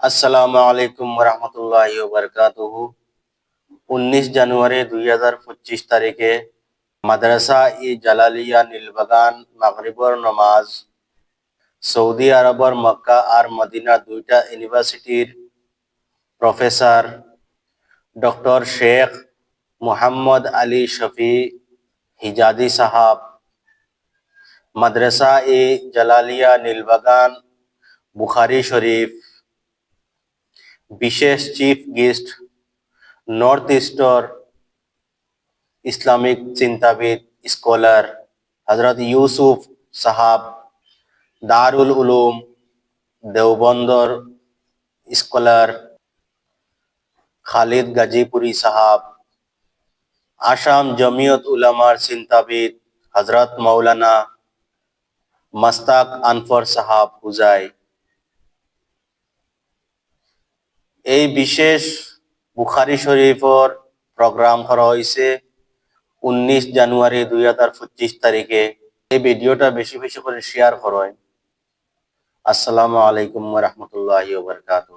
আসসালামু আলাইকুম রহমতুল্লাহ বরকাতুহ উনিশ জানুয়ারি দুই হাজার পঁচিশ তারিখে মাদ্রাসা ই জালালিয়া নীলবাগান মাগরিবর নমাজ, সৌদি আরবর মক্কা আর মদিনা দুইটা ইউনিভার্সিটির professor doctor Sheikh Mohammad Ali Shafi Hijazi Sahab. মাদ্রাসা ই জালালিয়া নীলবাগান, বুখারি শরীফ। বিশেষ চিফ গেস্ট, নর্থ ইস্টর ইসলামিক চিন্তাবিদ, স্কলার হজরত ইউসুফ সাহাব, দারুল উলুম, দেওবন্দর স্কলার খালিদ গাজীপুরি সাহাব, আসাম জমিয়ত উলামার চিন্তাবিদ হজরত মৌলানা মাস্তাক আনফর সাহাব হুজাই। এই বিশেষ বুখারি শরীফর প্রোগ্রাম করা হয়েছে উনিশ জানুয়ারি দুই হাজার পঁচিশ তারিখে। এই ভিডিওটা বেশি বেশি করে শেয়ার করেন। আসসালামু আলাইকুম রহমতুল্লাহ বারকাতুহ।